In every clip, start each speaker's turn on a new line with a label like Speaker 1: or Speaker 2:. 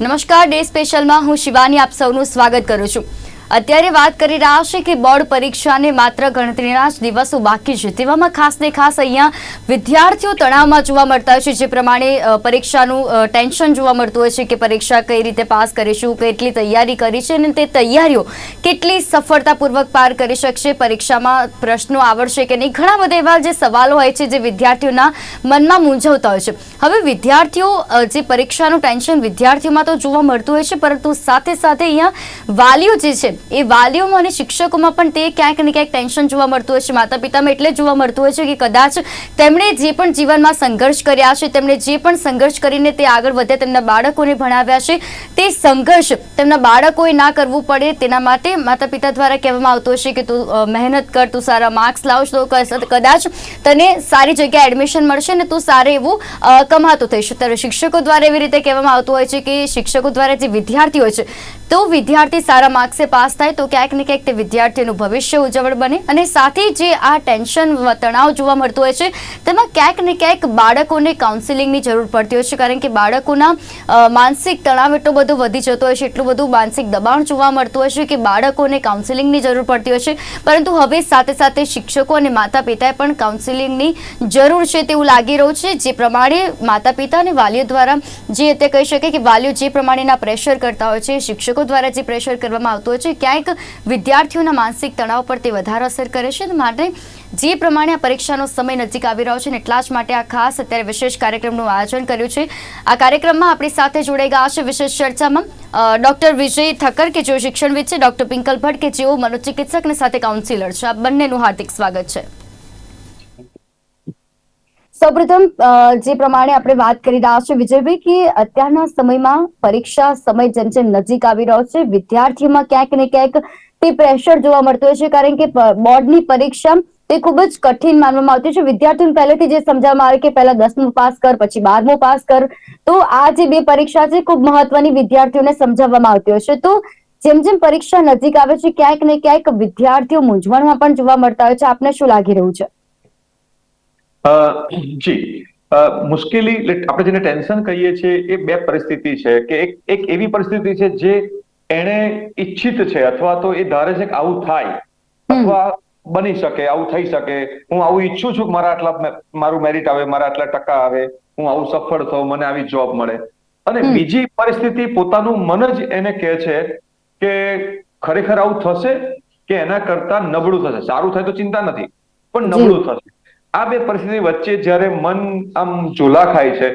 Speaker 1: નમસ્કાર ડે સ્પેશિયલમાં હું શિવાની આપ સૌનું સ્વાગત કરું છું. અત્યારે વાત કરી રહ્યા છે કે બોર્ડ પરીક્ષાને માત્ર ગણતરીના જ દિવસો બાકી છે. તેવામાં ખાસ ને ખાસ અહીંયા વિદ્યાર્થીઓ તણાવમાં જોવા મળતા હોય છે, જે પ્રમાણે પરીક્ષાનું ટેન્શન જોવા મળતું હોય છે કે પરીક્ષા કઈ રીતે પાસ કરીશું, કેટલી તૈયારી કરી છે અને તે તૈયારીઓ કેટલી સફળતાપૂર્વક પાર કરી શકશે, પરીક્ષામાં પ્રશ્નો આવડશે કે નહીં? ઘણા બધા એવા જે સવાલો હોય છે જે વિદ્યાર્થીઓના મનમાં મૂંઝવતા હોય છે. હવે વિદ્યાર્થીઓ જે પરીક્ષાનું ટેન્શન વિદ્યાર્થીઓમાં તો જોવા મળતું હોય છે, પરંતુ સાથે સાથે અહીંયા વાલીઓ જે છે એ વાલીઓમાં અને શિક્ષકોમાં પણ તે ક્યાંક ને ક્યાંક ટેન્શન જોવા મળતું હોય છે. માતા પિતામાં એટલે જોવા મળતું હોય છે કે કદાચ તેમણે જે પણ જીવનમાં સંઘર્ષ કર્યા છે, તેમણે જે પણ સંઘર્ષ કરીને તે આગળ વધ્યા તેમના બાળકોને ભણાવ્યા છે, તે સંઘર્ષ તેમના બાળકોએ ના કરવું પડે તેના માટે માતા પિતા દ્વારા કહેવામાં આવતું હશે કે તું મહેનત કર, તું સારા માર્ક્સ લાવશ તો કદાચ તને સારી જગ્યાએ એડમિશન મળશે ને તું સારું એવું કમાતું થઈશ. ત્યારે શિક્ષકો દ્વારા એવી રીતે કહેવામાં આવતું હોય છે કે શિક્ષકો દ્વારા જે વિદ્યાર્થી હોય છે, તો વિદ્યાર્થી સારા માર્ક્સે પાસ થાય તો ક્યાંક ને ક્યાંક તે વિદ્યાર્થીનું ભવિષ્ય ઉજ્જવળ બને અને સાથે જે આ ટેન્શન તણાવ જોવા મળતું હોય છે, તેમાં ક્યાંક ને ક્યાંક બાળકોને કાઉન્સિલિંગની જરૂર પડતી હોય છે, કારણ કે બાળકોના માનસિક તણાવ એટલો બધો વધી જતો હોય છે, એટલું બધું માનસિક દબાણ જોવા મળતું હોય છે કે બાળકોને કાઉન્સિલિંગની જરૂર પડતી હોય છે. પરંતુ હવે સાથે સાથે શિક્ષકો અને માતા પિતાએ પણ કાઉન્સિલિંગની જરૂર છે તેવું લાગી રહ્યું છે, જે પ્રમાણે માતા પિતા અને વાલીઓ દ્વારા જે તે કહી શકે કે વાલીઓ જે પ્રમાણેના પ્રેશર કરતા હોય છે, શિક્ષકો દ્વારા જે પ્રેશર કરવામાં આવતું હોય છે ક્યાંક વિદ્યાર્થીઓના માનસિક તણાવ પર તે વધારે અસર કરે છે. માટે જે પ્રમાણે આ પરીક્ષાનો સમય નજીક આવી રહ્યો છે ને એટલા જ માટે આ ખાસ અત્યારે વિશેષ કાર્યક્રમનું આયોજન કર્યું છે. આ કાર્યક્રમમાં આપણી સાથે જોડાઈ ગયા છે વિશેષ ચર્ચામાં ડૉક્ટર વિજય ઠક્કર કે જેઓ શિક્ષણવિદ છે, ડોક્ટર પિંકલ ભટ્ટ કે જેઓ મનોચિકિત્સક અને સાથે કાઉન્સિલર છે. આ બંનેનું હાર્દિક સ્વાગત છે. સૌપ્રથમ જે પ્રમાણે આપણે વાત કરી રહ્યા છે વિજયભાઈ, કે અત્યારના સમયમાં પરીક્ષા સમય જેમ જેમ નજીક આવી રહ્યો છે, વિદ્યાર્થીઓમાં ક્યાંક ને ક્યાંક તે પ્રેશર જોવા મળતું હોય છે, કારણ કે બોર્ડની પરીક્ષા તે ખૂબ જ કઠિન માનવામાં આવતી છે. વિદ્યાર્થીઓને પહેલેથી જે સમજાવવામાં આવે કે પહેલા દસમું પાસ કર, પછી બારમું પાસ કર. તો આ જે બે પરીક્ષા છે, ખૂબ મહત્વની વિદ્યાર્થીઓને સમજાવવામાં આવતી હોય છે. તો જેમ જેમ પરીક્ષા નજીક આવે છે, ક્યાંક ને ક્યાંક વિદ્યાર્થીઓ મૂંઝવણમાં પણ જોવા મળતા હોય છે. આપને શું લાગી રહ્યું છે?
Speaker 2: જી. મુશ્કેલી આપણે જેને ટેન્શન કહીએ છીએ એ બે પરિસ્થિતિ છે કે એક એક એવી પરિસ્થિતિ છે જે એને ઈચ્છિત છે અથવા તો એ ધારે છે કે આવું થાય. અથવા બની શકે આવું થઈ શકે. હું આવું ઈચ્છું છું કે મારા આટલા મારું મેરિટ આવે મારા આટલા ટકા આવે હું આવું સફળ થઉં મને આવી જોબ મળે. અને બીજી પરિસ્થિતિ પોતાનું મન જ એને કહે છે કે ખરેખર આવું થશે કે એના કરતા નબળું થશે. સારું થાય તો ચિંતા નથી પણ નબળું થશે. આ બે પરિસ્થિતિ વચ્ચે જ્યારે મન આમ ઝોલા ખાય છે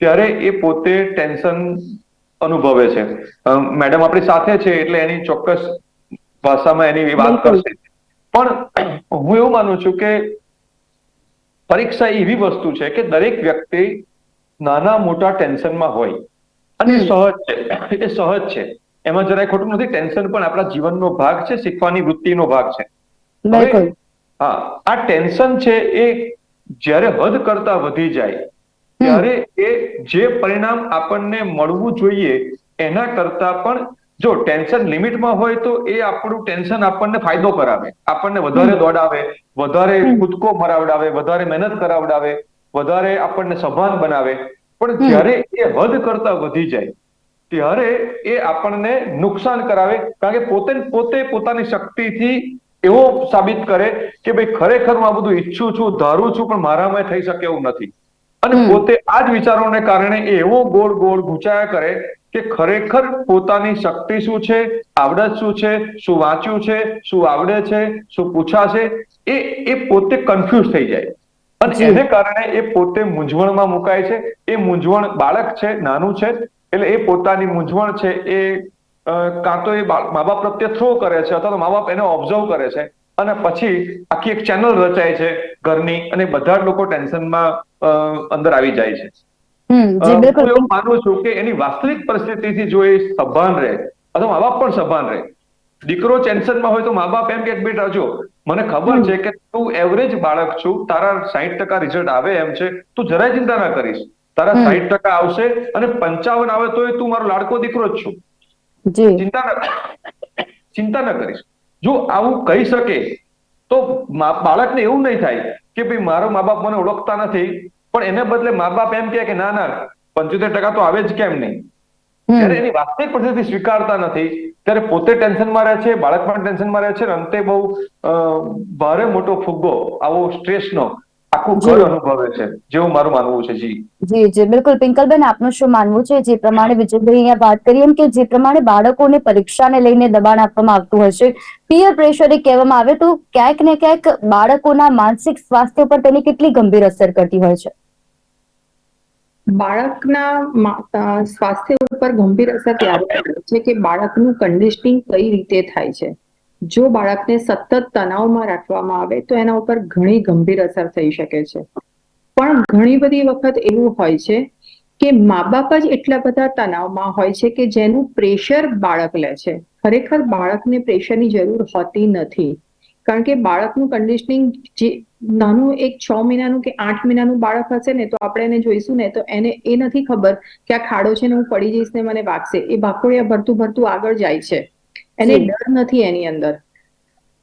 Speaker 2: ત્યારે એ પોતે ટેન્શન અનુભવે છે. મેડમ આપણી સાથે છે એટલે એની ચોક્કસ ભાષામાં એની વાત કરશે. પણ હું એવું માનું છું કે પરીક્ષા એવી વસ્તુ છે કે દરેક વ્યક્તિ નાના મોટા ટેન્શનમાં હોય. અને સહજ છે. એ સહજ છે. એમાં જરાય ખોટું નથી. ટેન્શન પણ આપણા જીવનનો ભાગ છે શીખવાની વૃત્તિનો ભાગ છે. હા આ ટેન્શન છે એ જ્યારે હદ કરતા વધી જાય ત્યારે એ જે પરિણામ આપણને મળવું જોઈએ એના કરતા પણ જો ટેન્શન લિમિટમાં હોય તો એ આપણું ટેન્શન આપણને ફાયદો કરાવે. આપણને વધારે દોડાવે વધારે કૂદકો મરાવડાવે વધારે મહેનત કરાવડાવે વધારે આપણને સભાન બનાવે. પણ જ્યારે એ હદ કરતા વધી જાય ત્યારે એ આપણને નુકસાન કરાવે. કારણ કે પોતે પોતે પોતાની શક્તિથી એવો સાબિત કરે કે ભાઈ ખરેખર હું આ બધું ઈચ્છું છું ધારું છું પણ મારામાં થઈ શકે એવું નથી. અને પોતે આ જ વિચારોને કારણે એવો ગોળ ગોળ ગુચાયા કરે કે ખરેખર પોતાની શક્તિ શું છે આવડત શું છે શું વાંચ્યું છે શું આવડે છે શું પૂછાશે એ એ પોતે કન્ફ્યુઝ થઈ જાય. અને એને કારણે એ પોતે મૂંઝવણમાં મુકાય છે. એ મૂંઝવણ બાળક છે નાનું છે એટલે એ પોતાની મૂંઝવણ છે એ કાં તો એ મા બાપ પ્રત્યે થ્રો કરે છે અથવા તો મા બાપ એને ઓબ્ઝર્વ કરે છે અને પછી આખી એક ચેનલ રચાય છે ઘરની અને બધા જ લોકો ટેન્શનમાં અંદર આવી જાય છે. હું એવું માનું છું કે એની વાસ્તવિક પરિસ્થિતિથી જો એ સભાન રહે અથવા મા બાપ પણ સભાન રહે. દીકરો ટેન્શનમાં હોય તો મા બાપ એમ કે બેટા જો મને ખબર છે કે તું એવરેજ બાળક છું તારા સાહીઠ ટકા રિઝલ્ટ આવે એમ છે તું જરાય ચિંતા ના કરીશ. તારા. સાહીઠ ટકા આવશે અને પંચાવન આવે તોય તું મારો લાડકો દીકરો જ છું. ચિંતા ન ચિંતા ન કરીશ. જો આવું કહી શકે તો બાળકને એવું નહીં થાય કે ભાઈ મારો મા બાપ મને ઓળખતા નથી પણ એને બદલે મા બાપ એમ કહે કે ના ના પંચોતેર ટકા તો આવે જ કેમ નહીં? ત્યારે એની વાસ્તવિક પરિસ્થિતિ સ્વીકારતા નથી ત્યારે પોતે ટેન્શનમાં રહે છે બાળક પણ ટેન્શનમાં રહે છે અને અંતે બહુ ભારે મોટો ફુગ્ગો આવો સ્ટ્રેસનો આખું ઘર અનુભવે છે જેવું મારું માનવું છે જી.
Speaker 1: જી જી બિલકુલ. પિંકલબેન આપનું શું માનવું છે? જે પ્રમાણે વિજયભાઈ અહીંયા વાત કરી એમ કે જે પ્રમાણે બાળકોને પરીક્ષાને લઈને દબાણ આપવામાં આવતું હશે પિયર પ્રેશર એ કહેવામાં આવે તો ક્યાંક ને ક્યાંક બાળકોના માનસિક સ્વાસ્થ્ય પર તેની કેટલી ગંભીર અસર કરતી હોય છે?
Speaker 3: બાળકના સ્વાસ્થ્ય ઉપર ગંભીર અસર ત્યારે છે કે બાળકનું કન્ડિશનિંગ કઈ રીતે થાય છે? જો બાળકને સતત તણાવમાં રાખવામાં આવે, તો એના ઉપર ઘણી ગંભીર અસર થઈ શકે છે. પણ ઘણી બધી વખત એવું હોય છે કે મા બાપ જ એટલા બધા તણાવમાં હોય છે કે જેનું પ્રેશર બાળક લે છે. ખરેખર બાળકને પ્રેશરની જરૂર હોતી નથી. કારણ કે બાળકનું કન્ડિશનિંગ જે નાનું એક છ મહિનાનું કે આઠ મહિનાનું બાળક હશે ને, તો આપણે એને જોઈશું ને, તો એને એ નથી ખબર કે આ ખાડો છે ને હું પડી જઈશ ને મને વાગશે. એ ભાખોડિયા ભરતું ભરતું આગળ જાય છે. એને ડર નથી એની અંદર.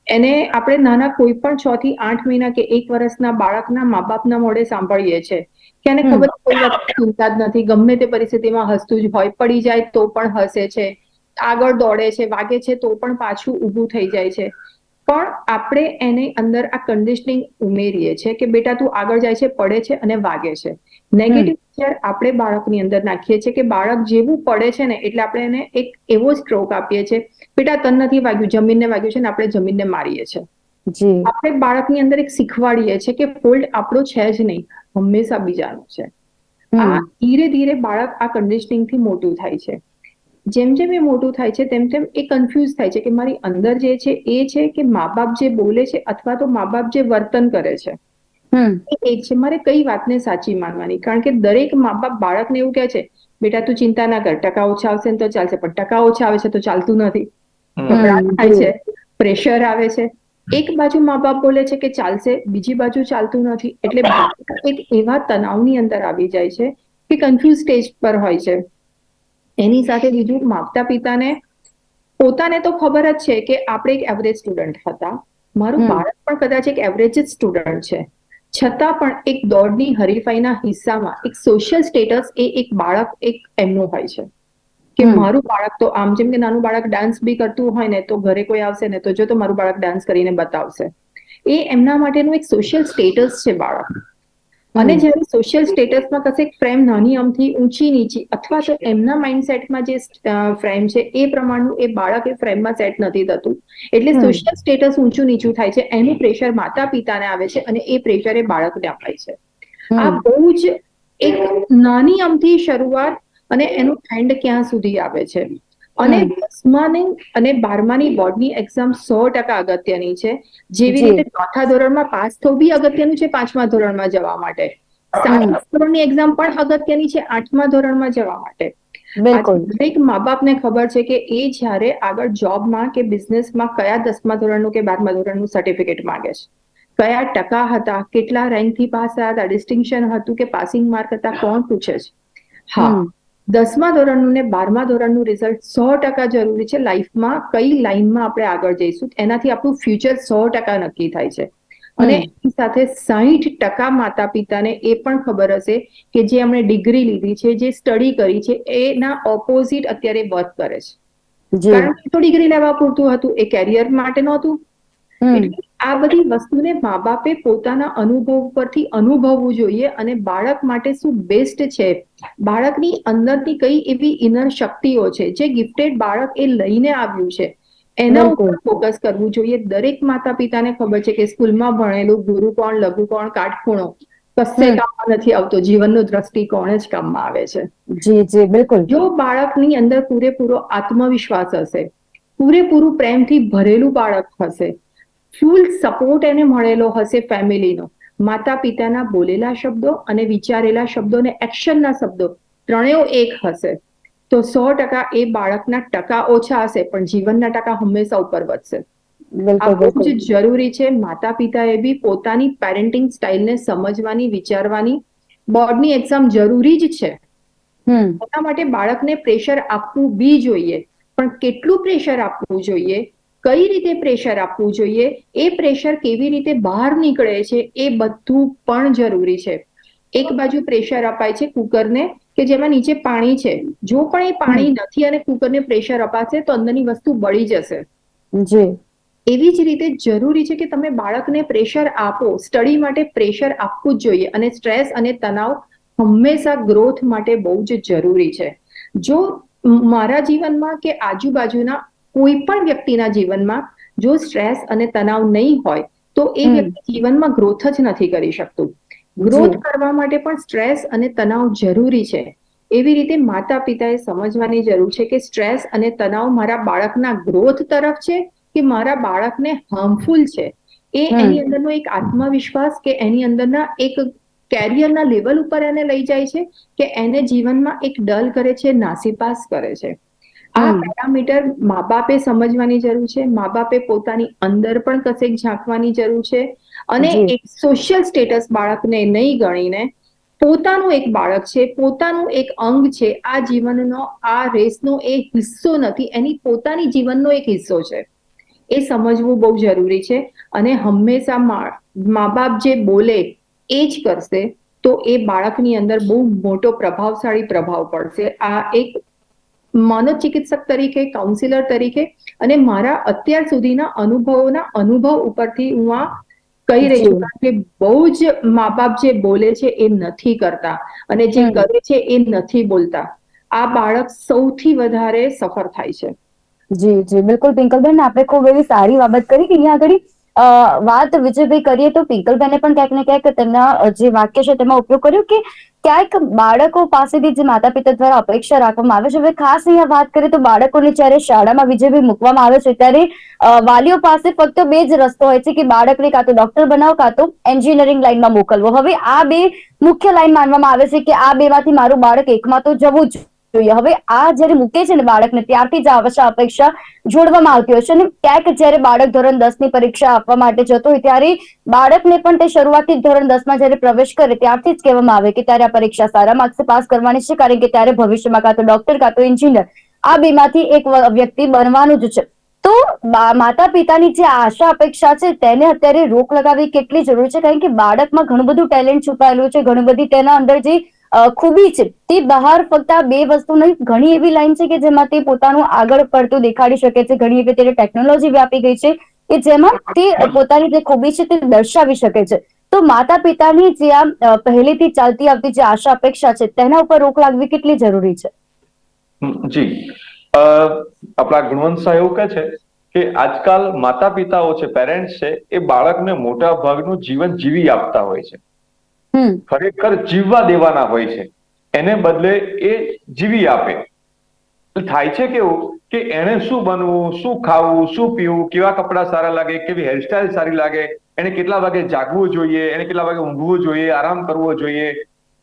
Speaker 3: એને આપણે નાના કોઈ પણ છ થી આઠ મહિના કે એક વર્ષના બાળકના મા બાપના મોઢે સાંભળીએ છે કે એને ખબર કોઈ ચિંતા જ નથી. ગમે તે પરિસ્થિતિમાં હસતું જ હોય પડી જાય તો પણ હસે છે. આગળ દોડે છે વાગે છે તો પણ પાછું ઊભું થઈ જાય છે. પણ આપણે એને અંદર આ કન્ડિશનિંગ ઉમેરીએ છે કે બેટા તું આગળ જાય છે પડે છે અને વાગે છે. નેગેટિવ વિચાર આપણે બાળકની અંદર નાખીએ છીએ કે બાળક જેવું પડે છે ને એટલે આપણે એને એક એવો સ્ટ્રોક આપીએ છીએ. બેટા તન નથી વાગ્યું જમીનને વાગ્યું છે ને આપણે જમીનને મારીએ છીએ. આપણે બાળકની અંદર એક શીખવાડીએ છીએ કે ફોલ્ટ આપણો છે જ નહીં હંમેશા બીજાનો છે. આ ધીરે ધીરે બાળક આ કન્ડિશનિંગથી મોટું થાય છે. જેમ જેમ એ મોટું થાય છે તેમ તેમ એ કન્ફ્યુઝ થાય છે કે મારી અંદર જે છે એ છે કે મા બાપ જે બોલે છે અથવા તો મા બાપ જે વર્તન કરે છે. એ છે મારે કઈ વાતને સાચી માનવાની? કારણ કે દરેક મા બાપ બાળકને એવું કહે છે બેટા તું ચિંતા ના કર ટકા ઓછા આવશે ને તો ચાલશે પણ ટકા ઓછા આવે છે તો ચાલતું નથી. થાય છે પ્રેશર આવે છે. એક બાજુ મા બાપ બોલે છે કે ચાલશે બીજી બાજુ ચાલતું નથી એટલે બાળક એક એવા તણાવની અંદર આવી જાય છે કે કન્ફ્યુઝ સ્ટેજ પર હોય છે. એની સાથે બીજું માતા પિતાને પોતાને તો ખબર જ છે કે આપણે એક એવરેજ સ્ટુડન્ટ હતા. મારું બાળક પણ કદાચ એક એવરેજ જ સ્ટુડન્ટ છે. છતાં પણ એક દોડની હરીફાઈના હિસ્સામાં એક સોશિયલ સ્ટેટસ એ એક બાળક એક એમનું હોય છે. કે મારું બાળક તો આમ જેમ કે નાનું બાળક ડાન્સ બી કરતું હોય ને તો ઘરે કોઈ આવશે ને તો જો તો મારું બાળક ડાન્સ કરીને બતાવશે. એ એમના માટેનું એક સોશિયલ સ્ટેટસ છે બાળક. અને. જ્યારે સોશિયલ સ્ટેટસમાં કશેક ફ્રેમ નાની અમથી ઊંચી નીચી અથવા તો એમના માઇન્ડસેટમાં જે ફ્રેમ છે એ પ્રમાણનું એ બાળક એ ફ્રેમમાં સેટ નથી થતું. એટલે સોશિયલ સ્ટેટસ ઊંચું નીચું થાય છે એનું પ્રેશર માતા પિતાને આવે છે અને એ પ્રેશર એ બાળકને અપાય છે. આ બહુ જ એક નાની અમથી શરૂઆત અને એનું એન્ડ ક્યાં સુધી આવે છે? અને દસમાની અને બારમાની બોર્ડની એક્ઝામ સો ટકા અગત્યની છે. જેવી રીતે ચોથા ધોરણમાં પાસ થવું બી અગત્યનું છે પાંચમા ધોરણમાં જવા માટે. સાતમા ધોરણની એક્ઝામ પણ અગત્યની છે આઠમા ધોરણમાં જવા માટે. દરેક મા બાપને ખબર છે કે એ જ્યારે આગળ જોબમાં કે બિઝનેસમાં કયા દસમા ધોરણનું કે બારમા ધોરણનું સર્ટિફિકેટ માંગે છે. કયા ટકા હતા કેટલા રેન્કથી પાસ થયા હતા ડિસ્ટિંક્શન હતું કે પાસિંગ માર્ક હતા કોણ પૂછે છે? હા. દસમા ધોરણનું ને બારમા ધોરણનું રિઝલ્ટ સો ટકા જરૂરી છે લાઈફમાં કઈ લાઈનમાં આપણે આગળ જઈશું એનાથી આપણું ફ્યુચર સો ટકા નક્કી થાય છે. અને એની સાથે સાહીઠ ટકા માતા પિતાને એ પણ ખબર હશે કે જે એમણે ડિગ્રી લીધી છે જે સ્ટડી કરી છે એના ઓપોઝિટ અત્યારે વર્ક કરે છે. કારણ કે તો ડિગ્રી લેવા પૂરતું હતું એ કેરિયર માટે નહોતું. એટલે આ બધી વસ્તુને મા બાપે પોતાના અનુભવ પરથી અનુભવવું જોઈએ અને બાળક માટે શું બેસ્ટ છે? બાળકની અંદરની કઈ એવી ઇનર શક્તિઓ છે જે ગિફ્ટેડ બાળક એ લઈને આવ્યું છે? એના ઉપર ફોકસ કરવું જોઈએ. દરેક માતા પિતાને ખબર છે કે સ્કૂલમાં ભણેલું ગુરુ કોણ લઘુ કોણ કાટખૂણો? કશે કામમાં નથી આવતો. જીવનનો દ્રષ્ટિકોણ જ કામમાં આવે છે.
Speaker 1: જી જી બિલકુલ.
Speaker 3: જો બાળકની અંદર પૂરેપૂરો આત્મવિશ્વાસ હશે પૂરેપૂરું પ્રેમથી ભરેલું બાળક હશે ફૂલ સપોર્ટ એને મળેલો હશે ફેમિલીનો. માતા પિતાના બોલેલા શબ્દો અને વિચારેલા શબ્દો અને એક્શનના શબ્દો ત્રણેય એક હશે. તો સો ટકા એ બાળકના ટકા ઓછા હશે પણ જીવનના ટકા હંમેશા ઉપર વધશે. આ જ જરૂરી છે. માતા પિતાએ બી પોતાની પેરેન્ટિંગ સ્ટાઇલને સમજવાની વિચારવાની. બોર્ડની એક્ઝામ જરૂરી જ છે. એના માટે બાળકને પ્રેશર આપવું બી જોઈએ. પણ કેટલું પ્રેશર આપવું જોઈએ? કઈ રીતે પ્રેશર આપવું જોઈએ એ પ્રેશર કેવી રીતે બહાર નીકળે છે એ બધું પણ જરૂરી છે. એક બાજુ પ્રેશર અપાય છે કુકરને કે જેમાં નીચે પાણી છે. જો પણ એ પાણી નથી અને કુકરને પ્રેશર અપાશે તો અંદરની વસ્તુ બળી જશે.
Speaker 1: જી.
Speaker 3: એવી જ રીતે જરૂરી છે કે તમે બાળકને પ્રેશર આપો. સ્ટડી માટે પ્રેશર આપવું જ જોઈએ અને સ્ટ્રેસ અને તણાવ હંમેશા ગ્રોથ માટે બહુ જ જરૂરી છે. જો મારા જીવનમાં કે આજુબાજુના કોઈ પણ વ્યક્તિના જીવનમાં જો સ્ટ્રેસ અને તણાવ નહીં હોય તો એ વ્યક્તિ જીવનમાં ગ્રોથ જ નથી કરી શકતું. ગ્રોથ કરવા માટે પણ સ્ટ્રેસ અને તણાવ જરૂરી છે. એવી રીતે માતા પિતાએ સમજવાની જરૂર છે કે સ્ટ્રેસ અને તણાવ મારા બાળકના ગ્રોથ તરફ છે કે મારા બાળકને હાર્મફુલ છે? એ એની અંદરનો એક આત્મવિશ્વાસ કે એની અંદરના એક કેરિયરના લેવલ ઉપર એને લઈ જાય છે કે એને જીવનમાં એક ડલ કરે છે નાસીપાસ કરે છે. આ. પેરામીટર મા બાપે સમજવાની જરૂર છે. મા બાપે પોતાની અંદર પણ કશેક ઝાંકવાની જરૂર છે અને એક સોશિયલ સ્ટેટસ બાળકને નહીં ગણીને પોતાનું એક બાળક છે પોતાનું એક અંગ છે આ જીવનનો આ રેસનો એ હિસ્સો નથી એની પોતાની જીવનનો એક હિસ્સો છે. એ સમજવું બહુ જરૂરી છે અને હંમેશા મા બાપ જે બોલે એ જ કરશે તો એ બાળકની અંદર બહુ મોટો પ્રભાવશાળી પ્રભાવ પડશે. આ એક મનોચિકિત્સક તરીકે કાઉન્સિલર તરીકે અને મારા અત્યાર સુધીના અનુભવોના અનુભવ ઉપરથી હું આ કહી રહી છું. કારણ કે બહુ જ મા બાપ જે બોલે છે એ નથી કરતા અને જે કરે છે એ નથી બોલતા. આ બાળક સૌથી વધારે સફર થાય છે.
Speaker 1: જી જી બિલકુલ પિંકલબેન આપણે ખૂબ એવી સારી બાબત કરી કે અહીંયા આગળ અ, વાત વિજયભાઈ કરીએ તો પિંકલબેને પણ ક્યાંક ને ક્યાંક તેમના જે વાક્ય છે તેમાં ઉપયોગ કર્યો કે ક્યાંક બાળકો પાસેથી જે માતા પિતા દ્વારા અપેક્ષા રાખવામાં આવે છે. હવે ખાસ અહીંયા વાત કરીએ તો બાળકોને જ્યારે શાળામાં વિજયભાઈ મૂકવામાં આવે છે ત્યારે વાલીઓ પાસે ફક્ત બે જ રસ્તો હોય છે કે બાળકને કાં તો ડોક્ટર બનાવો કાં તો એન્જિનિયરિંગ લાઈનમાં મોકલવો. હવે આ બે મુખ્ય લાઈન માનવામાં આવે છે કે આ બેમાંથી મારું બાળક એકમાં તો જવું જ જોઈએ. હવે આ જ્યારે મૂકે છે ને બાળકને, ત્યારથી જ આવશ્યક અપેક્ષા જોડવામાં આવતી હોય છે. અને ક્યાંક જ્યારે બાળક ધોરણ દસની પરીક્ષા આપવા માટે જતો હોય, ત્યારે બાળકને પણ તે શરૂઆતથી ધોરણ દસમાં જયારે પ્રવેશ કરે, ત્યારથી જ કહેવામાં આવે કે ત્યારે આ પરીક્ષા સારા માર્ક્સ પાસ કરવાની છે, કારણ કે ત્યારે ભવિષ્યમાં કાં તો ડોક્ટર કાં તો એન્જિનિયર આ બેમાંથી એક વ્યક્તિ બનવાનું જ છે. તો માતા પિતાની જે આશા અપેક્ષા છે, તેને અત્યારે રોક લગાવવી કેટલી જરૂર છે? કારણ કે બાળકમાં ઘણું બધું ટેલેન્ટ છુપાયેલું છે, ઘણી બધી તેના અંદર જે ખૂબી છે. તે બહાર ફક્ત આ બે વસ્તુ નહીં, ઘણી એવી લાઈન છે કે જેમાં તે પોતાનું આગળ પડતું દેખાડી શકે છે. ઘણી એવી તેને ટેકનોલોજી વ્યાપી ગઈ છે કે જેમાં તે પોતાની જે ખૂબી છે તે દર્શાવી શકે છે. તો માતા પિતાની જે આ પહેલેથી ચાલતી આવતી જે આશા અપેક્ષા છે, તેના ઉપર રોક લાગવી કેટલી જરૂરી છે?
Speaker 2: જી. આપણા ગુણવંત એવું કહે છે કે આજકાલ માતા પિતાઓ છે, પેરેન્ટ્સ છે, એ બાળકને મોટા ભાગનું જીવન જીવી આપતા હોય છે. ખરેખર જીવવા દેવાના હોય છે. એને બદલે એ જીવી આપે. થાય છે કેવું કે એને શું બનવું શું ખાવું શું પીવું કેવા કપડાં સારા લાગે કેવી હેરસ્ટાઇલ સારી લાગે એને કેટલા વાગે જાગવું જોઈએ એને કેટલા વાગે ઊંઘવું જોઈએ આરામ કરવો જોઈએ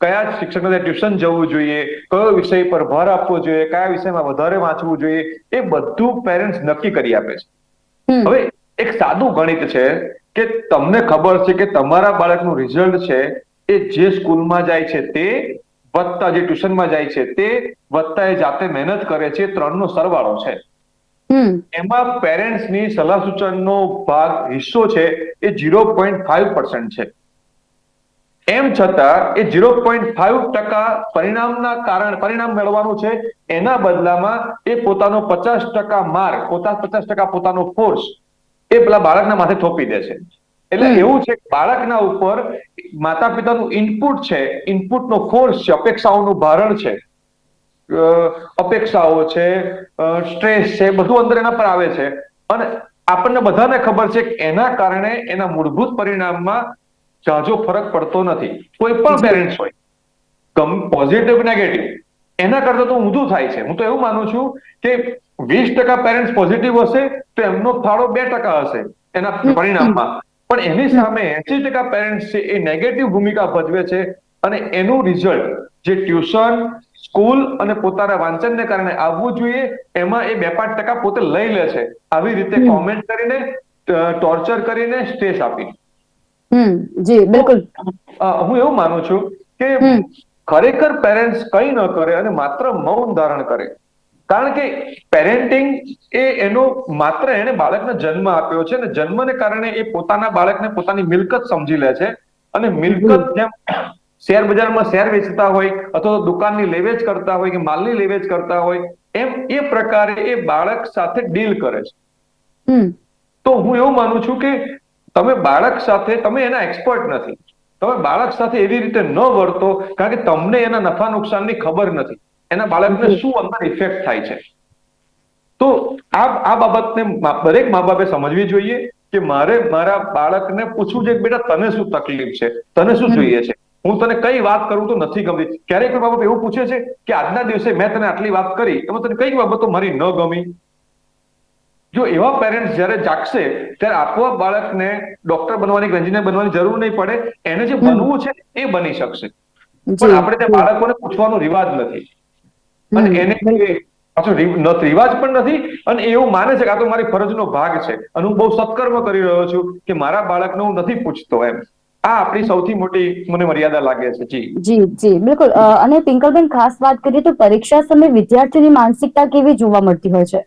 Speaker 2: કયા શિક્ષક ટ્યુશન જવું જોઈએ કયો વિષય પર ભાર આપવો જોઈએ કયા વિષયમાં વધારે વાંચવું જોઈએ એ બધું પેરેન્ટ્સ નક્કી કરી આપે છે. હવે એક સાદું ગણિત છે કે તમને ખબર છે કે તમારા બાળકનું રિઝલ્ટ છે એ જે સ્કૂલમાં જાય છે તે વત્તા જે ટ્યુશનમાં જાય છે તે વત્તા એ જાતે મહેનત કરે છે ત્રણનો સરવાળો છે. એમાં પેરેન્ટ્સની સલાહ સૂચનનો ભાગ હિસ્સો છે એ ઝીરો પોઈન્ટ ફાઈવ પર્સન્ટ છે. એમ છતાં એ ઝીરો પોઈન્ટ ફાઈવ ટકા પરિણામના કારણ પરિણામ મેળવવાનું છે એના બદલામાં એ પોતાનો પચાસ ટકા માર્ક પોતા પચાસ ટકા પોતાનો ફોર્સ એ પેલા બાળકના માથે થોપી દે છે. એટલે એવું છે કે બાળકના ઉપર માતા પિતાનું ઇનપુટ છે ઇનપુટનો ફોર્સ છે અપેક્ષાઓનું ભારણ છે. અપેક્ષાઓ છે સ્ટ્રેસ છે બધું અંદર એના પર આવે છે. અને આપણને બધાને ખબર છે કે એના કારણે એના મૂળભૂત પરિણામમાં ઝાઝો ફરક પડતો નથી. કોઈ પણ પેરેન્ટ્સ હોય કમ પોઝિટિવ નેગેટિવ એના કરતા તો ઊંધું થાય છે. હું તો એવું માનું છું કે વીસ ટકા પેરેન્ટ્સ પોઝિટિવ હશે તો એમનો ફાળો બે ટકા હશે એના પરિણામમાં. પણ એની સામે એસી ટકા પેરેન્ટ્સ છે એ નેગેટિવ ભૂમિકા ભજવે છે અને એનું રિઝલ્ટ જે ટ્યુશન સ્કૂલ અને પોતાના વાંચનને કારણે આવવું જોઈએ એમાં એ બે પાંચ ટકા પોતે લઈ લે છે. આવી રીતે. કોમેન્ટ કરીને ટોર્ચર કરીને સ્ટ્રેસ આપી.
Speaker 1: જી બિલકુલ.
Speaker 2: હું એવું માનું છું કે ખરેખર પેરેન્ટ્સ કંઈ ન કરે અને માત્ર મૌન ધારણ કરે. કારણ કે પેરેન્ટિંગ એ એનો માત્ર એને બાળકને જન્મ આપ્યો છે અને જન્મને કારણે એ પોતાના બાળકને પોતાની મિલકત સમજી લે છે. અને મિલકત જેમ શેર બજારમાં શેર વેચતા હોય અથવા દુકાનની લેવેચ કરતા હોય કે માલની લેવેચ કરતા હોય એમ એ પ્રકારે એ બાળક સાથે ડીલ કરે છે. તો હું એવું માનું છું કે તમે બાળક સાથે તમે એના એક્સપર્ટ નથી. તમે બાળક સાથે એવી રીતે ન વર્તો કારણ કે તમને એના નફા નુકસાનની ખબર નથી. એના બાળકને શું અંદર ઇફેક્ટ થાય છે? તો આ આ બાબતને દરેક મા બાપે સમજવી જોઈએ કે મારે મારા બાળકને પૂછવું છે કે બેટા તને શું તકલીફ છે? તને શું જોઈએ છે? હું તને કઈ વાત કરું તો નથી ગમતી. ક્યારેક કોઈ મા બાપ એવું પૂછે છે કે આજના દિવસે મેં તને આટલી વાત કરી એમાં તને કઈ બાબતો મારી ન ગમી? જો એવા પેરેન્ટ્સ જ્યારે જાગશે ત્યારે આપોઆપ બાળકને ડોક્ટર બનવાની એન્જિનિયર બનવાની જરૂર નહીં પડે. એને જે બનવું છે એ બની શકશે. પણ આપણે ત્યાં બાળકોને પૂછવાનો રિવાજ નથી. અને એને પાછો રિવાજ પણ નથી અને એવું માને છે કે આ તો મારી ફરજનો ભાગ છે. અને હું બહુ સત્કર્મ કરી રહ્યો છું કે મારા બાળકને હું નથી પૂછતો એમ. આ આપણી સૌથી મોટી મને મર્યાદા લાગે છે. જી.
Speaker 1: જી જી બિલકુલ. અને પિંકલબેન ખાસ વાત કરીએ તો પરીક્ષા સમયે વિદ્યાર્થીઓની માનસિકતા કેવી જોવા મળતી હોય છે?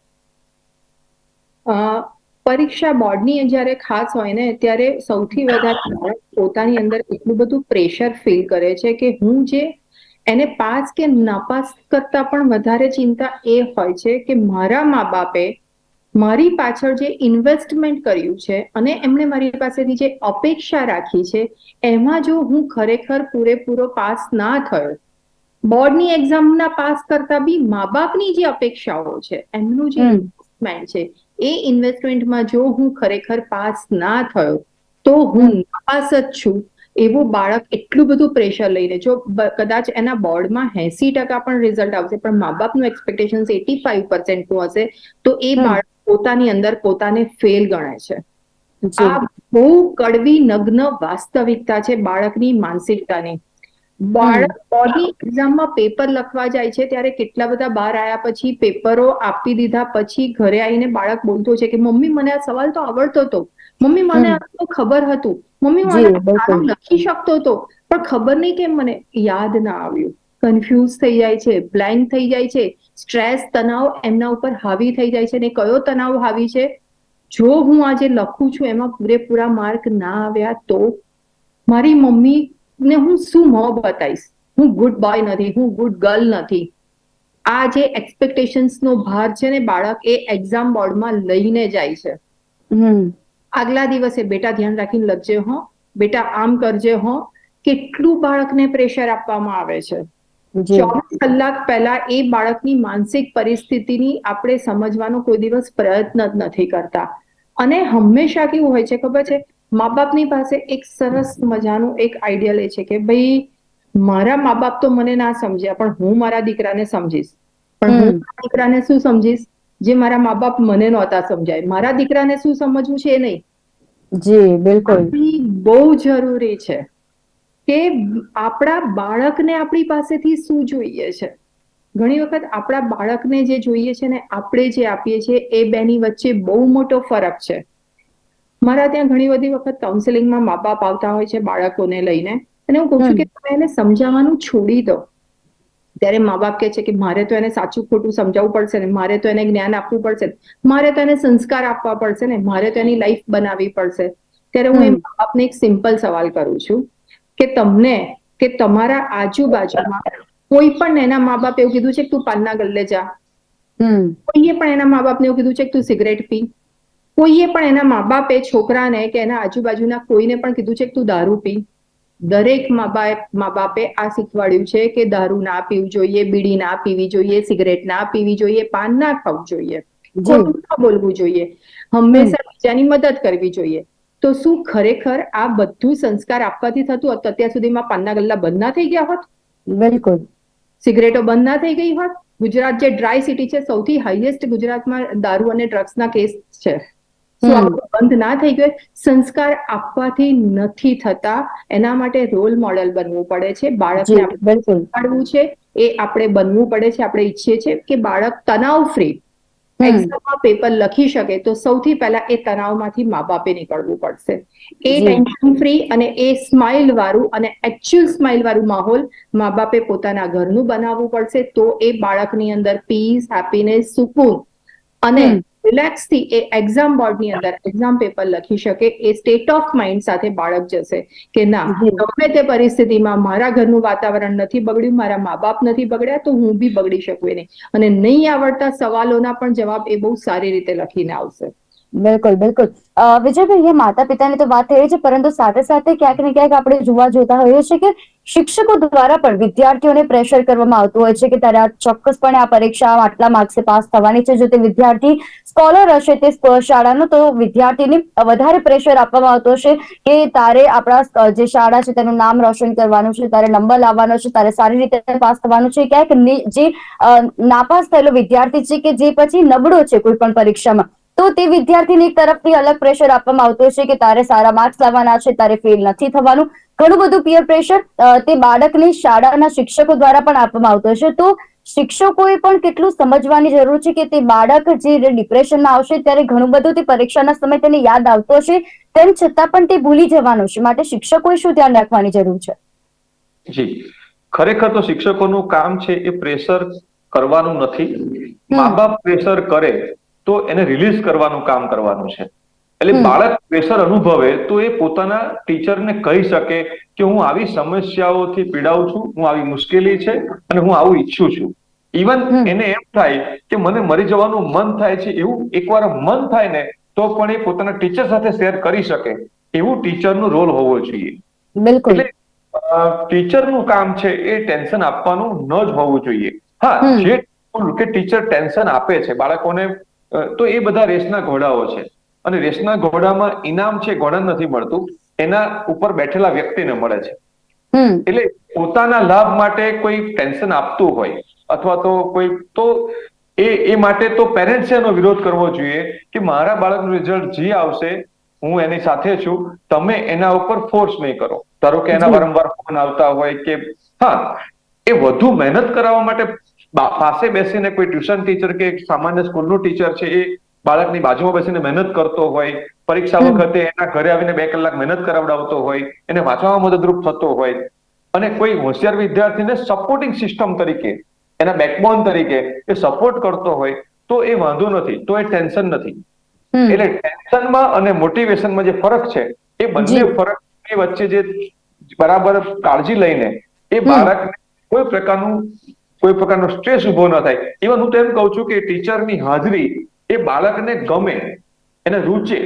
Speaker 3: અ, પરીક્ષા બોર્ડની જ્યારે ખાસ હોય ને ત્યારે સૌથી વધારે પોતાની અંદર એટલું બધું પ્રેશર ફીલ કરે છે કે હું જે એને પાસ કે નાપાસ કરતા પણ વધારે ચિંતા એ હોય છે કે મારા મા બાપે મારી પાછળ જે ઇન્વેસ્ટમેન્ટ કર્યું છે અને એમણે મારી પાસેથી જે અપેક્ષા રાખી છે એમાં જો હું ખરેખર પૂરેપૂરો પાસ ના થયો બોર્ડની એક્ઝામના પાસ કરતા બી મા બાપની જે અપેક્ષાઓ છે એમનું જે ઇન્વેસ્ટમેન્ટ છે એ ઇન્વેસ્ટમેન્ટમાં જો હું ખરેખર પાસ ના થયો તો હું નાપાસ જ છું. એવું બાળક એટલું બધું પ્રેશર લઈને જો કદાચ એના બોર્ડમાં એસી ટકા પણ રિઝલ્ટ આવશે પણ મા બાપનું એક્સપેક્ટેશન એટી ફાઈવ પર્સન્ટનું હશે તો એ બાળક પોતાની અંદર પોતાને ફેલ ગણે છે. આ બહુ કડવી નગ્ન વાસ્તવિકતા છે બાળકની માનસિકતાની. બાળક બોર્ડની એક્ઝામમાં પેપર લખવા જાય છે ત્યારે કેટલા બધા બહાર આવ્યા પછી પેપરો આપી દીધા પછી ઘરે આવીને બાળક બોલતો છે કે મમ્મી મને આ સવાલ તો આવડતો હતો મમ્મી મને. તો ખબર હતું. મમ્મી મને લખી શકતો હતો પણ ખબર નહીં કેમ મને યાદ ના આવ્યું. કન્ફ્યુઝ થઈ જાય છે બ્લેન્ક થઈ જાય છે સ્ટ્રેસ તણાવ એમના ઉપર હાવી થઈ જાય છે. ને કયો તણાવ હાવી છે? જો હું આજે લખું છું એમાં પૂરેપૂરા માર્ક ના આવ્યા તો મારી મમ્મી ને હું શું મોં બતાવીશ? હું ગુડ બોય નથી હું ગુડ ગર્લ નથી. આ જે એક્સપેક્ટેશન્સ નો ભાર છે ને બાળક એ એક્ઝામ બોર્ડમાં લઈને જાય છે.
Speaker 1: હમ.
Speaker 3: આગલા દિવસે બેટા ધ્યાન રાખીને લખજે હો. બેટા આમ કરજે હો. કેટલું બાળકને પ્રેશર આપવામાં આવે છે. ચોવીસ કલાક પહેલા એ બાળકની માનસિક પરિસ્થિતિની આપણે સમજવાનો કોઈ દિવસ પ્રયત્ન જ નથી કરતા. અને હંમેશા કેવું હોય છે ખબર છે? મા બાપની પાસે એક સરસ મજાનું એક આઈડિયલ એ છે કે ભાઈ મારા મા બાપ તો મને ના સમજ્યા પણ હું મારા દીકરાને સમજીશ. પણ હું. દીકરાને શું સમજીશ? જે મારા મા બાપ મને નહોતા સમજાય. મારા દીકરાને શું સમજવું છે એ નહીં.
Speaker 1: જી બિલકુલ.
Speaker 3: બહુ જરૂરી છે કે આપણા બાળકને આપણી પાસેથી શું જોઈએ છે. ઘણી વખત આપણા બાળકને જે જોઈએ છે ને આપણે જે આપીએ છીએ એ બેની વચ્ચે બહુ મોટો ફરક છે. મારા ત્યાં ઘણી બધી વખત કાઉન્સેલિંગમાં મા બાપ આવતા હોય છે બાળકોને લઈને. અને હું કહું છું કે તમે એને સમજાવવાનું છોડી દો. ત્યારે મા બાપ કે છે કે મારે તો એને સાચું ખોટું સમજાવવું પડશે ને મારે તો એને જ્ઞાન આપવું પડશે મારે તો એને સંસ્કાર આપવા પડશે ને મારે તો એની લાઈફ બનાવવી પડશે. ત્યારે હું એ મા બાપને એક સિમ્પલ સવાલ કરું છું કે તમને કે તમારા આજુબાજુમાં કોઈ પણ એના મા બાપ એવું કીધું છે કે તું પાનના ગલ્લે જા. કોઈએ પણ એના મા બાપને એવું કીધું છે કે તું સિગરેટ પી. કોઈએ પણ એના મા બાપે છોકરાને કે એના આજુબાજુના કોઈને પણ કીધું છે કે તું દારૂ પી. દરેક મા બાપ મા બાપે આ શીખવાડ્યું છે કે દારૂ ના પીવું જોઈએ બીડી ના પીવી જોઈએ સિગરેટ ના પીવી જોઈએ પાન ના ખાવું જોઈએ. ખોટું ના બોલવું જોઈએ. હંમેશા બીજાની મદદ કરવી જોઈએ. તો શું ખરેખર આ બધું સંસ્કાર આપવાથી થતું હતું? અત્યાર સુધીમાં પાનના ગલ્લા બંધ ના થઈ ગયા હોત?
Speaker 1: બિલકુલ.
Speaker 3: સિગરેટો બંધ ના થઈ ગઈ હોત? ગુજરાત જે ડ્રાય સિટી છે સૌથી હાઈએસ્ટ ગુજરાતમાં દારૂ અને ડ્રગ્સના કેસ છે. બધું ના થઈ ગયો સંસ્કાર આપવાથી નથી થતા. એના માટે રોલ મોડેલ બનવું પડે છે. બાળકને આપણે શીખવાડવું છે. એ આપણે બનવું પડે છે આપણે ઈચ્છીએ છીએ કે બાળક તણાવ ફ્રી એક્ઝામમાં પેપર લખી શકે તો સૌથી પહેલા એ તણાવમાંથી મા બાપે નીકળવું પડશે. એ. ટેન્શન ફ્રી અને એ સ્માઇલ વાળું અને એકચ્યુઅલ સ્માઇલ વાળું માહોલ મા બાપે પોતાના ઘરનું બનાવવું પડશે તો એ બાળકની અંદર પીસ હેપીનેસ સુકૂન અને
Speaker 1: હમ.
Speaker 3: રિલેક્સથી એ એક્ઝામ બોર્ડની અંદર એક્ઝામ પેપર લખી શકે એ સ્ટેટ ઓફ માઇન્ડ સાથે બાળક જશે કે ના. ગમે તે પરિસ્થિતિમાં મારા ઘરનું વાતાવરણ નથી બગડ્યું મારા મા બાપ નથી બગડ્યા તો હું બી બગડી શકું નહીં અને નહીં આવડતા સવાલોના પણ જવાબ એ બહુ સારી રીતે લખીને આવશે
Speaker 1: બિલકુલ બિલકુલ. વિજયભાઈ માતા પિતાની તો વાત થઈ છે, પરંતુ સાથે સાથે ક્યાંક ને ક્યાંક આપણે જોવા જોતા હોઈએ છીએ કે શિક્ષકો દ્વારા પણ વિદ્યાર્થીઓને પ્રેશર કરવામાં આવતું હોય છે કે તારે આ ચોક્કસપણે આ પરીક્ષા આટલા માર્ક્સે પાસ થવાની છે. જો તે વિદ્યાર્થી સ્કોલર હશે તે શાળાનો તો વિદ્યાર્થીને વધારે પ્રેશર આપવામાં આવતું હશે કે તારે આપણા જે શાળા છે તેનું નામ રોશન કરવાનું છે, તારે નંબર લાવવાનો છે, તારે સારી રીતે પાસ થવાનું છે. ક્યાંક જે નાપાસ થયેલો વિદ્યાર્થી છે કે જે પછી નબળો છે કોઈ પણ પરીક્ષામાં. તો તે વિદ્યાર્થીની એક તરફથી અલગ પ્રેશર આપવામાં આવતું હશે કે તારે સારા માર્ક્સ લાવવાના છે તારે ફેલ નથી થવાનું. ઘણું બધું પિયર પ્રેશર તે બાળકને શાળાના શિક્ષકો દ્વારા પણ આપવામાં આવતું હશે. તો શિક્ષકોએ પણ કેટલું સમજવાની જરૂર છે કે તે બાળક જે ડિપ્રેશનમાં આવશે ત્યારે ઘણું બધું તે પરીક્ષાના સમય તેને યાદ આવતો હશે. તેમ છતાં પણ તે ભૂલી જવાનું છે. માટે શિક્ષકોએ શું ધ્યાન રાખવાની જરૂર છે?
Speaker 2: જી. ખરેખર તો શિક્ષકોનું કામ છે એ પ્રેશર કરવાનું નથી. મા બાપ પ્રેશર કરે તો એને રિલીઝ કરવાનું કામ કરવાનું છે. એટલે બાળક પ્રેશર અનુભવે તો એ પોતાના ટીચરને કહી શકે કે હું આવી સમસ્યાઓથી પીડાઉં છું હું આવી મુશ્કેલી છે અને હું આવું ઈચ્છું છું. ઇવન એને એમ થાય કે મને મરી જવાનું મન થાય છે એવું એકવાર મન થાય ને તો પણ એ પોતાના ટીચર સાથે શેર કરી શકે. એવું ટીચરનો રોલ હોવો જોઈએ.
Speaker 1: બિલકુલ.
Speaker 2: એટલે ટીચરનું કામ છે એ ટેન્શન આપવાનું ન જ હોવું જોઈએ. હા જે કે ટીચર ટેન્શન આપે છે બાળકોને તો એ બધા રેસના ઘોડાઓ છે. અને રેસના ઘોડામાં ઇનામ છે ઘોડા નથી મળતું. એના ઉપર બેઠેલા વ્યક્તિને મળે છે. એટલે પોતાના લાભ માટે કોઈ ટેન્શન આપતું હોય અથવા તો કોઈ તો એ એ માટે તો પેરેન્ટ્સે એનો વિરોધ કરવો જોઈએ કે મારા બાળકનું રિઝલ્ટ જે આવશે હું એની સાથે છું તમે એના ઉપર ફોર્સ નહીં કરો. ધારો કે એના વારંવાર ફોન આવતા હોય કે હા એ વધુ મહેનત કરાવવા માટે પાસે બેસીને કોઈ ટ્યુશન ટીચર કે સામાન્ય સ્કૂલનું ટીચર છે એ બાળકની બાજુમાં બેસીને મહેનત કરતો હોય પરીક્ષા વખતે એના ઘરે આવીને બે કલાક મહેનત કરાવડાવતો હોય એને વાંચવામાં મદદરૂપ થતો હોય અને કોઈ હોશિયાર વિદ્યાર્થીને સપોર્ટિંગ સિસ્ટમ તરીકે એના બેકબોન તરીકે એ સપોર્ટ કરતો હોય તો એ વાંધો નથી તો એ ટેન્શન નથી. એટલે ટેન્શનમાં અને મોટિવેશનમાં જે ફરક છે એ બંને ફરક વચ્ચે જે બરાબર કાળજી લઈને એ
Speaker 1: બાળક
Speaker 2: બાળકને કોઈ પ્રકારનું કોઈ પ્રકારનો સ્ટ્રેસ ઊભો ન થાય. ઇવન હું તો એમ કહું છું કે ટીચરની હાજરી એ બાળકને ગમે એને રૂચે.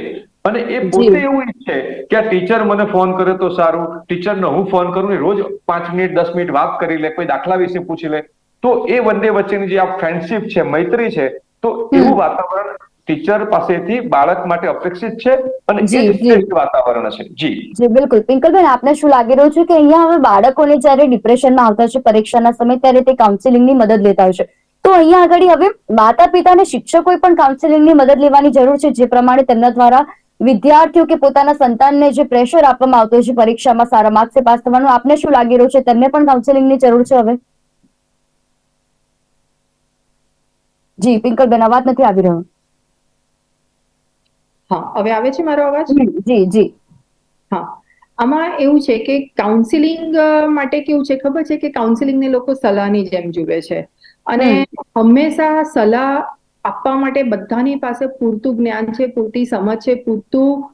Speaker 2: અને એ પોતે એવું ઈચ્છે કે આ ટીચર મને ફોન કરે તો સારું ટીચરને હું ફોન કરું ને રોજ પાંચ મિનિટ દસ મિનિટ વાત કરી લે કોઈ દાખલા વિશે પૂછી લે. તો એ બંને વચ્ચેની જે આ ફ્રેન્ડશીપ છે મૈત્રી છે તો એવું વાતાવરણ ટીચર પાસેથી બાળક માટે અપેક્ષિત છે અને શ્રેષ્ઠ વાતાવરણ છે. જી.
Speaker 1: જી બિલકુલ. પિંકલબેન આપને શું લાગી રહ્યું છે કે અહીંયા હવે બાળકોને જ્યારે ડિપ્રેશનમાં આવતા છે પરીક્ષાના સમય ત્યારે તે કાઉન્સેલિંગની મદદ લેતા હોય છે. તો અહીંયા આગળ હવે માતા પિતા અને શિક્ષકોએ પણ કાઉન્સેલિંગની મદદ લેવાની જરૂર છે જે પ્રમાણે તેમના દ્વારા વિદ્યાર્થીઓ કે પોતાના સંતાનને જે પ્રેશર આપવામાં આવતું છે પરીક્ષામાં સારા માર્ક્સે પાસ થવાનું આપને શું લાગી રહ્યું છે? તેમને પણ કાઉન્સેલિંગની જરૂર છે હવે? જી પિંકલબેન અવાજ નથી આવી રહ્યો.
Speaker 3: હા હવે આવે છે મારો અવાજ?
Speaker 1: જી જી.
Speaker 3: હા. આમાં એવું છે કે કાઉન્સિલિંગ માટે કેવું છે ખબર છે કે કાઉન્સિલિંગ ને લોકો સલાહની જેમ જુએ છે? અને હંમેશા સલાહ આપવા માટે બધાની પાસે પૂરતું જ્ઞાન છે પૂરતી સમજ છે પૂરતું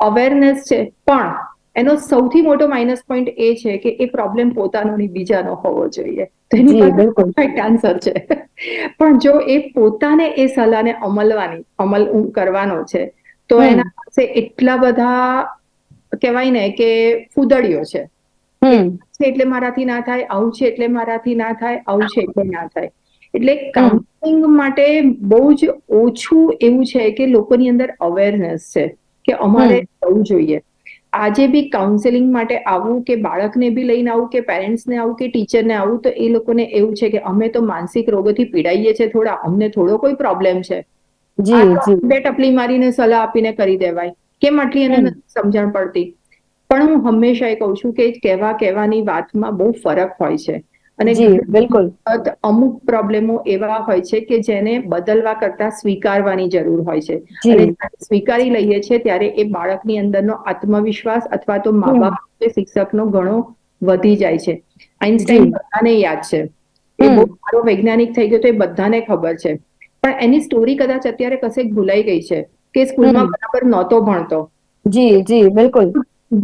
Speaker 3: અવેરનેસ છે. પણ એનો સૌથી મોટો માઇનસ પોઈન્ટ એ છે કે એ પ્રોબ્લેમ પોતાનો નહીં બીજાનો હોવો જોઈએ.
Speaker 1: તેની
Speaker 3: પાસે
Speaker 1: બિલકુલ.
Speaker 3: perfect છે. પણ જો એ પોતાને એ સલાહને અમલવાની અમલ કરવાનો છે તો એના પાસે એટલા બધા કહેવાય ને કે ફૂદડીઓ છે. એટલે મારાથી ના થાય આવું છે એટલે મારાથી ના થાય આવું છે એટલે ના થાય. એટલે કાઉન્સેલિંગ માટે બહુ જ ઓછું એવું છે કે લોકોની અંદર અવેરનેસ છે કે અમારે થવું જોઈએ. આજે બી કાઉન્સેલિંગ માટે આવવું કે બાળકને બી લઈને આવું કે પેરેન્ટ્સને આવું કે ટીચરને આવું તો એ લોકોને એવું છે કે અમે તો માનસિક રોગોથી પીડાઈએ છીએ થોડા અમને થોડો કોઈ પ્રોબ્લેમ છે.
Speaker 1: જી
Speaker 3: બે ટપલી મારીને સલાહ આપીને કરી દેવાય. કેમ આટલી એને નથી સમજણ પડતી? પણ હું હંમેશા એ કહું છું કે કહેવા કહેવાની વાતમાં બહુ ફરક હોય છે. અને
Speaker 1: બિલકુલ.
Speaker 3: અમુક પ્રોબ્લેમો એવા હોય છે કે જેને બદલવા કરતા સ્વીકારવાની જરૂર હોય છે. અને સ્વીકારી લઈએ છીએ ત્યારે એ બાળકની અંદરનો આત્મવિશ્વાસ અથવા તો મા બાપ કે શિક્ષકનો ઘણો વધી જાય છે. આઈન્સ્ટાઈન બધાને યાદ છે. એ બહુ સારો વૈજ્ઞાનિક થઈ ગયો તો એ બધાને ખબર છે. પણ એની સ્ટોરી કદાચ અત્યારે કશેક ભૂલાઈ ગઈ છે કે સ્કૂલમાં બરાબર નહોતો ભણતો.
Speaker 1: જી જી બિલકુલ.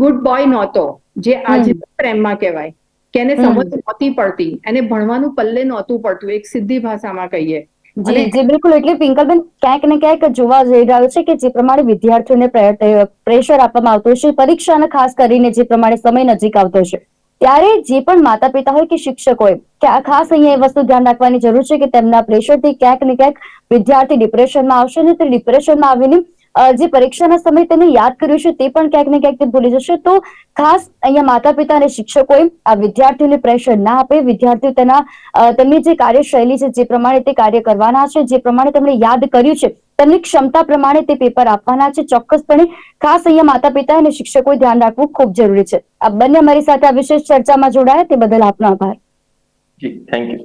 Speaker 3: ગુડ બોય નહોતો જે આજે પ્રેમમાં કહેવાય કે એને સમજ નહોતી પડતી એને ભણવાનું પલ્લે નહોતું પડતું એક સીધી ભાષામાં કહીએ.
Speaker 1: જી જી બિલકુલ એટલે પિંકલબેન ક્યાંક ને ક્યાંક જોવા જઈ રહ્યો છે કે જે પ્રમાણે વિદ્યાર્થીઓને પ્રેશર આપવામાં આવતું છે પરીક્ષાને ખાસ કરીને જે પ્રમાણે સમય નજીક આવતો છે. ત્યારે જે પણ માતા પિતા હોય કે શિક્ષકો હોય, કે આ ખાસ અહીંયા એ વસ્તુ ધ્યાન રાખવાની જરૂર છે કે તેમના પ્રેશરથી ક્યાંક ને ક્યાંક વિદ્યાર્થી ડિપ્રેશનમાં આવશે ને તે ડિપ્રેશનમાં આવીને જે પરીક્ષાના સમય તેને યાદ કર્યું છે તે પણ ક્યાંક ને ક્યાંક તે ભૂલી જશે. તો ખાસ અહીંયા માતા પિતા અને શિક્ષકોએ આ વિદ્યાર્થીઓને પ્રેશર ના આપે. વિદ્યાર્થીઓ તેના તેમની જે કાર્યશૈલી છે, જે પ્રમાણે તે કાર્ય કરવાના છે, જે પ્રમાણે તેમણે યાદ કર્યું છે તેમની ક્ષમતા પ્રમાણે તે પેપર આપવાના છે. ચોક્કસપણે ખાસ અહીંયા માતા પિતા અને શિક્ષકોએ ધ્યાન રાખવું ખૂબ જરૂરી છે. આ બંને અમારી સાથે આ વિશેષ ચર્ચામાં જોડાયા તે બદલ આપનો આભાર.
Speaker 2: જી થેન્ક યુ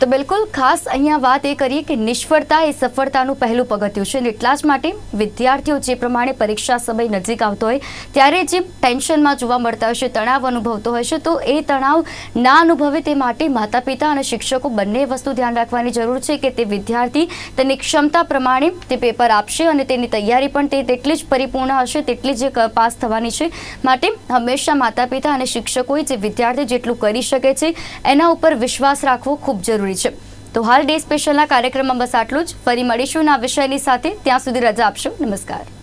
Speaker 1: તો બિલકુલ ખાસ અહીંયા વાત એ કરીએ કે નિષ્ફળતા એ સફળતાનું પહેલું પગથિયું છે અને એટલા જ માટે વિદ્યાર્થીઓ જે પ્રમાણે પરીક્ષા સમય નજીક આવતો હોય, ત્યારે જે ટેન્શનમાં જોવા મળતા હોય છે, તણાવ અનુભવતો હોય છે, તો એ તણાવ ના અનુભવે તે માટે માતા પિતા અને શિક્ષકો બંને વસ્તુ ધ્યાન રાખવાની જરૂર છે કે તે વિદ્યાર્થી તેની ક્ષમતા પ્રમાણે તે પેપર આપશે અને તેની તૈયારી પણ તે તેટલી જ પરિપૂર્ણ હશે, તેટલી જ પાસ થવાની છે. માટે હંમેશા માતા પિતા અને શિક્ષકોએ જે વિદ્યાર્થી જેટલું કરી શકે છે, એના ઉપર વિશ્વાસ રાખવો જરૂરી છે. તો હાલ ડે સ્પેશિયલના કાર્યક્રમમાં બસ આટલું જ. ફરી મળીશું આ વિષયની સાથે. ત્યાં સુધી રજા આપશો. નમસ્કાર.